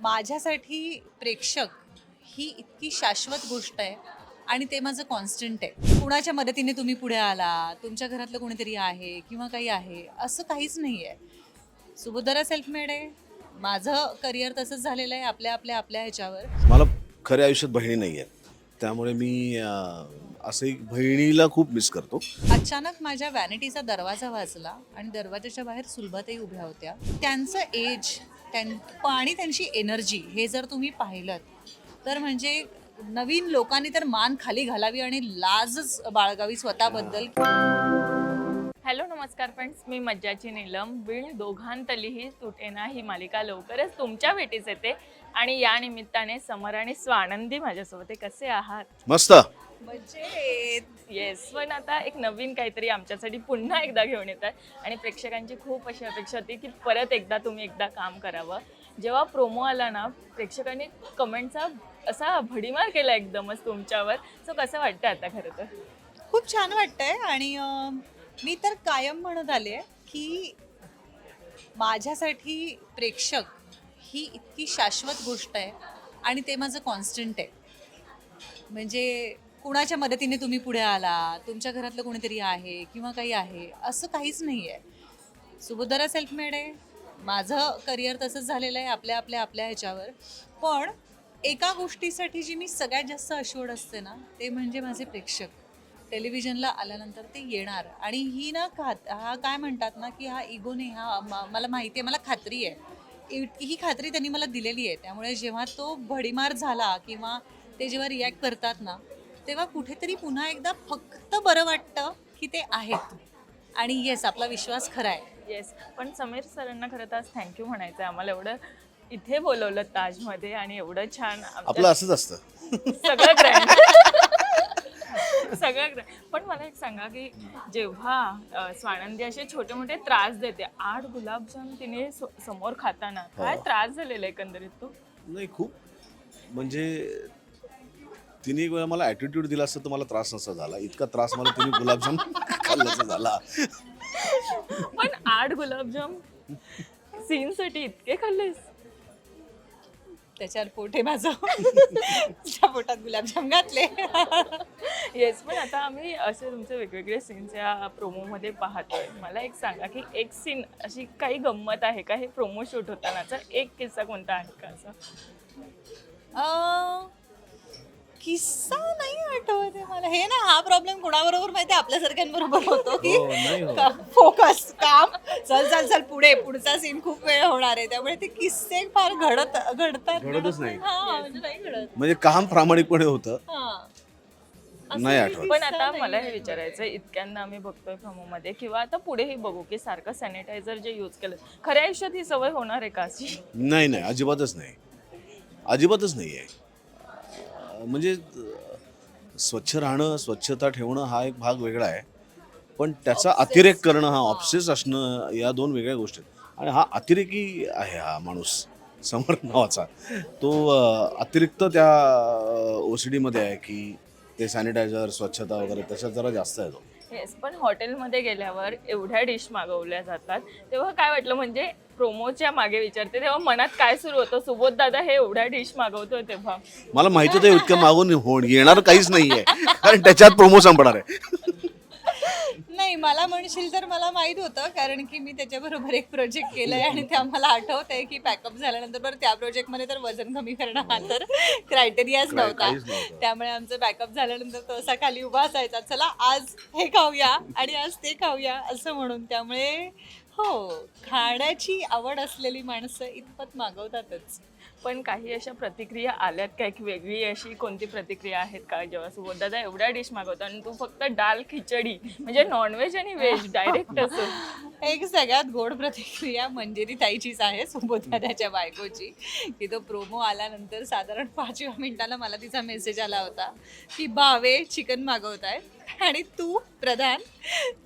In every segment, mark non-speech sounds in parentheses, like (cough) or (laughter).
माझ्यासाठी प्रेक्षक ही इतकी शाश्वत गोष्ट आहे आणि ते माझं कॉन्स्टंट आहे. कुणाच्या मदतीने तुम्ही पुढे आला? तुमच्या घरातलं कोणीतरी आहे किंवा काही आहे? असं काहीच नाही आहे. सुबोधरा सेल्फमेड आहे. माझं करिअर तसंच झालेलं आहे आपल्या आपल्या आपल्या ह्याच्यावर. मला खऱ्या आयुष्यात बहिणी नाही आहेत. त्यामुळे मी असंही बहिणीला खूप मिस करतो. अचानक माझ्या वॅनिटीचा दरवाजा वाजला आणि दरवाजाच्या बाहेर सुलभाताई उभ्या होत्या. त्यांचं एज त्यां आणि त्यांची एनर्जी हे जर तुम्ही पाहिलं तर म्हणजे नवीन लोकांनी तर मान खाली घालावी आणि लाजच बाळगावी स्वतःबद्दल. हॅलो नमस्कार फ्रेंड्स. मी मज्जाची नीलम. विण दोघांतलीही तुटेना ही मालिका लवकरच तुमच्या भेटीस येते. आणि या निमित्ताने समर आणि स्वानंदी माझ्यासोबत. कसे आहात? मस्त. मजेत. येस पण आता एक नवीन काहीतरी आमच्यासाठी पुन्हा एकदा घेऊन येतात आणि प्रेक्षकांची खूप अशी अपेक्षा होती की परत एकदा तुम्ही एकदा काम करावं. जेव्हा प्रोमो आला ना प्रेक्षकांनी कमेंटचा असा भडीमार केला एकदमच तुमच्यावर. सो कसं वाटतं आता खरं तर? खूप छान वाटतंय. आणि अं, मी तर कायम म्हणत आले की माझ्यासाठी प्रेक्षक ही इतकी शाश्वत गोष्ट आहे आणि ते माझं कॉन्स्टंट आहे. म्हणजे कुणाच्या मदतीने तुम्ही पुढे आला? तुमच्या घरातलं कोणीतरी आहे किंवा काही आहे? असं काहीच नाही आहे सुबोधरा सेल्फमेड आहे. माझं करिअर तसंच झालेलं आहे आपल्या आपल्या आपल्या ह्याच्यावर. पण एका गोष्टीसाठी जी मी सगळ्यात जास्त अशोर्ड असते ना ते म्हणजे माझे प्रेक्षक. टेलिव्हिजनला आल्यानंतर ते येणार. आणि ही ना खात हा काय म्हणतात ना की हा इगोने हा मला माहिती आहे मला खात्री आहे. इ- ही खात्री त्यांनी मला दिलेली आहे. त्यामुळे जेव्हा तो भडीमार झाला किंवा ते जेव्हा रिॲक्ट करतात ना तेव्हा कुठेतरी पुन्हा एकदा फक्त बरं वाटतं की ते आहेत. आणि येस आपला विश्वास खरा आहे. येस पण समीर सरांना खरं तर आज थँक्यू म्हणायचं आहे आम्हाला एवढं इथे बोलवलं ताजमध्ये आणि एवढं छान आमच्या आपलं असंच असतं. सगळं ग्रँड सगळं grand. पण मला एक सांगा की जेव्हा अ, स्वानंदी असे छोटे मोठे त्रास देते आठ गुलाबजाम तिने सो- समोर खाताना काय हो. त्रास झालेला एकंदरीत तो? नाही खूप. म्हणजे तिने एक वेळा मला ॲटिट्यूड दिला असतं तर मला त्रास नसा झाला. इतका त्रास मला तिने गुलाबजाम खाल्ल्याचा झाला. पण आठ गुलाबजाम सीनसाठी इतके खाल्लेस. त्याच्यावर पोट आहे माझं. पोटात गुलाबजाम घातले. येस पण आता आम्ही असे तुमचे वेगवेगळे सीन्स या प्रोमोमध्ये पाहतोय. मला एक सांगा की एक सीन अशी काही गंमत आहे का? हे प्रोमो शूट होतानाचा एक किस्सा कोणता आहे का असं? किस्सा नाही आठवत आहे मला. हे ना हा प्रॉब्लेम कोणाबरोबर माहिती आहे? आपल्यासारख्यांबरोबर होतो की हो, नाही हो. फोकस काम. चल चल चल पुढे. पुढचा सीन खूप वेळ होणार आहे. त्यामुळे ते किस्से फार घडत घडतात घडतच नाही. हा म्हणजे नाही घडत. म्हणजे काम प्रामाणिकपणे होतं. हा. असं नाही काही आठवत. पण किस्सा आता नाही मला हे आहे. विचारायचं आहे, इतक्यांदा आम्ही बघतोयमध्ये किंवा आता पुढेही बघू की सारखं सॅनिटायझर जे यूज केलं खऱ्या आयुष्यात ही सवय होणार आहे का अशी? नाही नाही अजिबातच नाही. अजिबातच नाही आहे म्हणजे स्वच्छ राहणं स्वच्छता ठेवणं हा एक भाग वेगळा आहे. पण त्याचा अतिरेक करणं हा ऑप्सेस असणं या दोन वेगळ्या गोष्टी आहेत. आणि हा अतिरेकी आहे हा माणूस समर नावाचा. तो अतिरिक्त त्या ओ सी डीमध्ये आहे की ते सॅनिटायझर स्वच्छता वगैरे त्याच्यात जरा जास्त आहे तो. येस पण हॉटेलमध्ये गेल्यावर एवढ्या डिश मागवल्या जातात. तेव्हा काय वाटलं म्हणजे प्रोमोच्या मागे विचारते तेव्हा मनात काय सुरू होतं? सुबोध दादा हे एवढ्या डिश मागवतोय तेव्हा. मला माहिती होतं इतकं मागून हो येणार काहीच नाही आहे कारण त्याच्यात प्रोमो संपणार आहे. नाही मला म्हणशील तर मला माहीत होतं कारण की मी त्याच्याबरोबर एक प्रोजेक्ट केलाय आणि त्या मला आठवत आहे की पॅकअप झाल्यानंतर बरं त्या प्रोजेक्टमध्ये तर वजन कमी करणं हा तर क्रायटेरियाच नव्हता. त्यामुळे आमचं बॅकअप झाल्यानंतर तो असा खाली उभा असायचा चला आज हे खाऊया आणि आज ते खाऊया असं म्हणून. त्यामुळे हो खाण्याची आवड असलेली माणसं इतपत मागवतातच. पण काही अशा प्रतिक्रिया आल्यात का? एक वेगळी अशी कोणती प्रतिक्रिया आहेत का? जेव्हा सुबोध दादा एवढ्या डिश मागवतो आणि तू फक्त डाल खिचडी म्हणजे नॉनव्हेज आणि व्हेज डायरेक्ट असं. (laughs) एक सगळ्यात गोड प्रतिक्रिया मंजेरी ताईचीच आहे सुबोधाच्या बायकोची की तो प्रोमो आल्यानंतर साधारण पाचव्या मिनिटाला मला तिचा मेसेज आला होता की बावे चिकन मागवत आहेत आणि तू प्रधान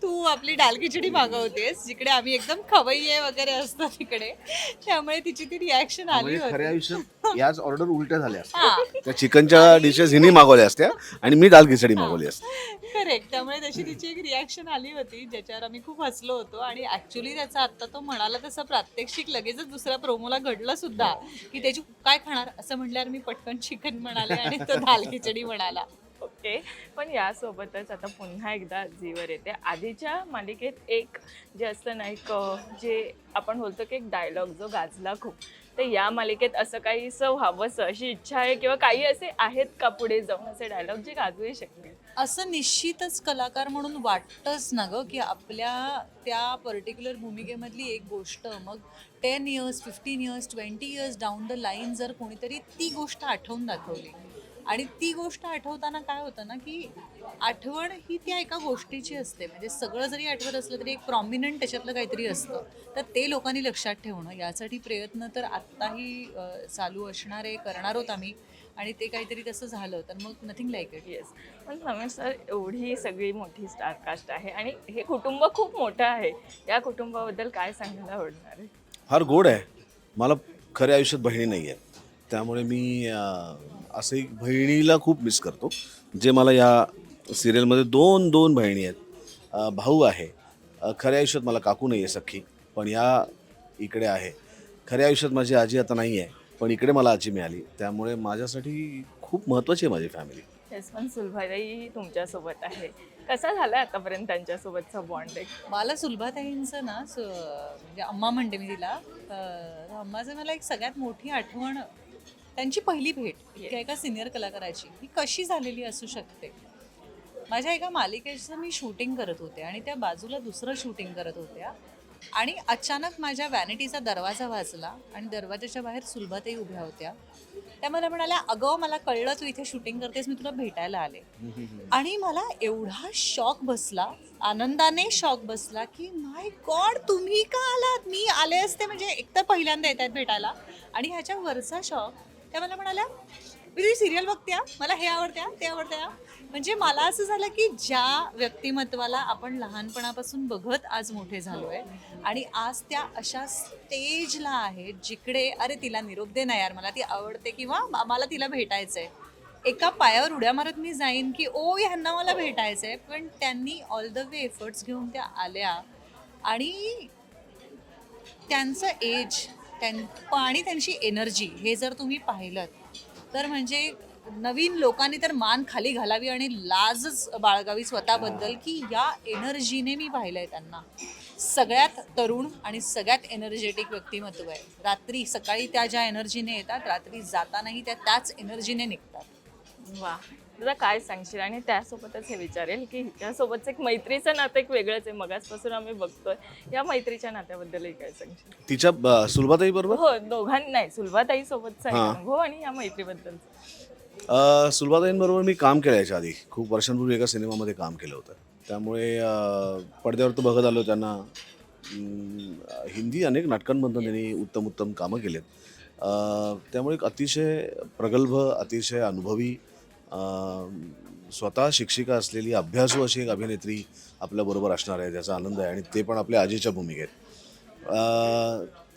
तू आपली डाल खिचडी मागवतेस जिकडे आम्ही एकदम खवय्ये वगैरे असतो तिकडे. त्यामुळे तिची ती रिॲक्शन आली म्हणजे खऱ्या होती आयुष्यात याच ऑर्डर उलट्या झाल्या असत्या. हा. त्या चिकनच्या डिशेस हिनी मागवल्या असत्या आणि मी दाल खिचडी मागवली असते. करेक्ट त्यामुळे तशी तिची एक रिॲक्शन आली होती ज्याच्यावर आम्ही खूप हसलो होतो. आणि ऍक्च्युली त्याचा आता तो म्हणाला तसं प्रात्यक्षिक लगेचच दुसऱ्या प्रोमोला घडलं सुद्धा की त्याची काय खाणार? असं म्हटल्यावर मी पटकन चिकन म्हणाले आणि तो दाल खिचडी म्हणाला. ओके पण यासोबतच आता पुन्हा एकदा जीवर येते. आधीच्या मालिकेत एक जे असतं ना एक जे आपण बोलतो की एक डायलॉग जो गाजला खूप तर या मालिकेत असं काहीसं व्हावंसं अशी इच्छा आहे किंवा काही असे आहेत का पुढे जाऊन असे डायलॉग जे गाजूही शकतील? असं निश्चितच कलाकार म्हणून वाटतंच ना गं की आपल्या त्या पर्टिक्युलर भूमिकेमधली एक गोष्ट. मग ten years fifteen years twenty years down the line जर कोणीतरी ती गोष्ट आठवून दाखवली आणि ती गोष्ट आठवताना काय होतं ना की आठवण ही त्या एका गोष्टीची असते. म्हणजे सगळं जरी आठवत असलं तरी एक प्रॉमिनंट त्याच्यातलं काहीतरी असतं. तर ते लोकांनी लक्षात ठेवणं यासाठी प्रयत्न तर आत्ताही चालू असणार आहे करणार आहोत आम्ही. आणि ते काहीतरी तसं झालं तर मग नथिंग लाईक इट येस पण समीर सर एवढी सगळी मोठी स्टारकास्ट आहे. आणि हे कुटुंब खूप मोठं आहे. या कुटुंबाबद्दल काय सांगायला आवडणार आहे? फार गोड आहे. मला खऱ्या आयुष्यात बहिणी नाही आहेत त्यामुळे मी असं एक बहिणीला खूप मिस करतो जे मला या सिरियलमध्ये दोन दोन बहिणी आहेत. भाऊ आहे. खऱ्या आयुष्यात मला काकू नाही आहे सख्खी पण या इकडे आहे. खऱ्या आयुष्यात माझी आजी आता नाही आहे पण इकडे मला आजी मिळाली. त्यामुळे माझ्यासाठी खूप महत्त्वाची आहे माझी फॅमिली येस पण तुमच्यासोबत आहे. कसा झाला आतापर्यंत त्यांच्यासोबतचा बॉन्ड एक? मला सुलभाताईंचं ना सु- म्हणजे अम्मा म्हणते मी तिला अम्माचं मला एक सगळ्यात मोठी आठवण त्यांची पहिली भेट इतक्या एका सिनियर कलाकाराची ही कशी झालेली असू शकते? माझ्या एका मालिकेचं मी शूटिंग करत होते आणि त्या बाजूला दुसरं शूटिंग करत होत्या. आणि अचानक माझ्या वॅनिटीचा दरवाजा वाजला आणि दरवाजाच्या बाहेर सुलभाताई उभ्या होत्या. त्या मला म्हणाल्या अगं मला कळलं तू इथे शूटिंग करतेस मी तुला भेटायला आले. आणि मला एवढा शॉक बसला आनंदाने शॉक बसला की माय गॉड तुम्ही का आलात? मी आले असते म्हणजे एक तर पहिल्यांदा येत आहेत भेटायला. आणि ह्याच्या वरचा शॉक त्या मला म्हणाल्या मी तुझी सिरियल बघत्या मला हे आवडत्या ते आवडत्या म्हणजे मला असं झालं की ज्या व्यक्तिमत्वाला आपण लहानपणापासून बघत आज मोठे झालो आहे आणि आज त्या अशा स्टेजला आहेत जिकडे अरे तिला निरोप दे ना यार मला ती आवडते किंवा मला तिला भेटायचं आहे एका पायावर उड्या मारत मी जाईन की ओ ह्यांना मला भेटायचं आहे पण त्यांनी ऑल द वे एफर्ट्स घेऊन त्या आल्या आणि त्यांचं एज त्यां आणि त्यांची एनर्जी हे जर तुम्ही पाहिलं तर म्हणजे नवीन लोकांनी तर मान खाली घालावी आणि लाजच बाळगावी स्वतःबद्दल की या एनर्जीने मी पाहिलंय त्यांना. सगळ्यात तरुण आणि सगळ्यात एनर्जेटिक व्यक्तिमत्व आहे. रात्री सकाळी त्या ज्या एनर्जीने येतात रात्री जातानाही त्या त्याच एनर्जीने निघतात. वा तुला काय सांगशील? आणि त्यासोबतच हे विचारेल की हिच्यासोबतचं एक मैत्रीचं नातं एक वेगळंच आहे. मगासपासून आम्ही बघतोय. या मैत्रीच्या नात्याबद्दलही काय सांगशील? तिच्या अं, सुलभाताई बरोबर? हो दोघांनी नाही सुलभाताई सोबतचा एक हां. अनुभव आणि या मैत्रीबद्दल अ, सुलभाताईंबरोबर मी काम केलं याच्या आधी. खूप वर्षांपूर्वी एका सिनेमामध्ये काम केलं होतं. त्यामुळे अ, पडद्यावर तर बघत आलो त्यांना. हिंदी अनेक नाटकांमधून त्यांनी उत्तम उत्तम कामं केलेत. अ, त्यामुळे एक अतिशय प्रगल्भ अतिशय अनुभवी स्वतः शिक्षिका असलेली अभ्यासू अशी एक अभिनेत्री आपल्याबरोबर असणार आहे त्याचा आनंद आहे आणि ते पण आपल्या आजीच्या भूमिकेत.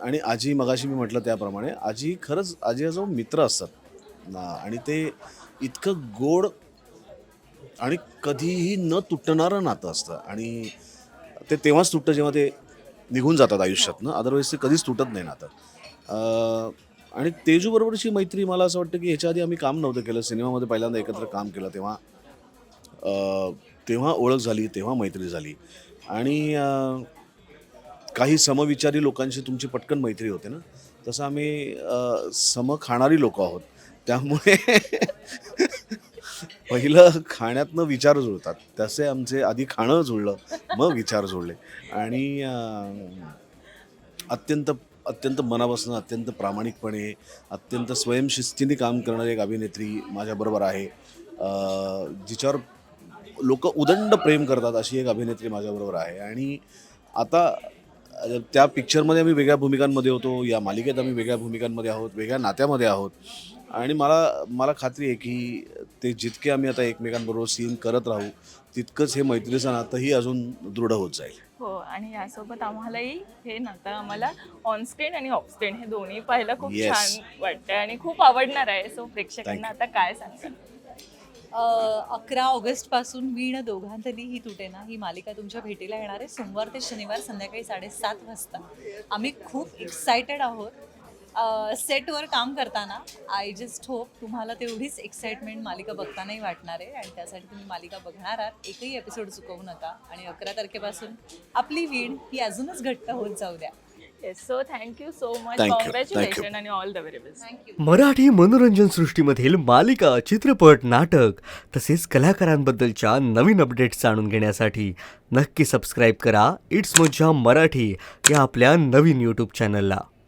आणि आजी मगाशी मी म्हटलं त्याप्रमाणे आजी खरंच आजी जो मित्र असतात ना आणि ते इतकं गोड आणि कधीही न तुटणारं नातं असतं. आणि ते तेव्हाच तुटतं जेव्हा ते निघून जातात आयुष्यातनं अदरवाईज ते कधीच तुटत नाही नातं. आणि तेजूबरोबरची मैत्री मला असं वाटतं की ह्याच्या आधी आम्ही काम नव्हतं केलं. सिनेमामध्ये पहिल्यांदा एकत्र काम केलं तेव्हा. तेव्हा ओळख झाली तेव्हा मैत्री झाली. आणि काही समविचारी लोकांशी तुमची पटकन मैत्री होते ना? तसं आम्ही सम खाणारी लोक आहोत. त्यामुळे (laughs) पहिलं खाण्यातनं विचार जुळतात. तसे आमचे आधी खाणं जुळलं मग विचार जुळले. आणि अत्यंत अत्यंत मनापासून अत्यंत प्रामाणिकपणे अत्यंत स्वयंशिस्तीने काम करणारी एक अभिनेत्री माझ्याबरोबर आहे. जिच्यावर लोक उदंड प्रेम करतात अशी एक अभिनेत्री माझ्याबरोबर आहे. आणि आता त्या पिक्चरमध्ये आम्ही वेगळ्या भूमिकांमध्ये होतो या मालिकेत आम्ही वेगळ्या भूमिकांमध्ये आहोत वेगळ्या नात्यामध्ये आहोत. आणि मला मला खात्री आहे की ते जितके आम्ही आता एकमेकांबरोबर सीन करत राहू तितकंच हे मैत्रीचं नातंही अजून दृढ होत जाईल. हो आणि यासोबत आम्हालाही हे नातं आम्हाला ऑनस्क्रीन आणि ऑफस्क्रीन हे दोन्ही पाहायला खूप Yes. छान वाटतंय आणि खूप आवडणार आहे. सो प्रेक्षकांना आता काय सांगतात अकरा ऑगस्टपासून वीण दोघांतली ही तुटेना ही मालिका तुमच्या भेटीला येणार आहे. सोमवार ते शनिवार संध्याकाळी साडेसात वाजता. आम्ही खूप एक्सायटेड आहोत. सेटवर काम करताना आय जस्ट होप तुम्हाला तेवढीच एक्साइटमेंट मालिका बघतानाही वाटणार आहे. आणि त्यासाठी तुम्ही मालिका बघणार आहात. एकही एपिसोड चुकवू नका. आणि अकरा तारखेपासून आपली वीण ही अजूनच घट्ट होत जाऊ द्या. Yes so thank you so much Thank you. Congratulation आणि all the very best thank you Marathi मनोरंजन सृष्टीमधील मालिका चित्रपट नाटक तसेच कलाकारांबद्दलच्या नवीन अपडेट्स जाणून घेण्यासाठी नक्की सबस्क्राईब करा. इट्स मज्जा मराठी या आपल्या नवीन यूट्यूब चॅनलला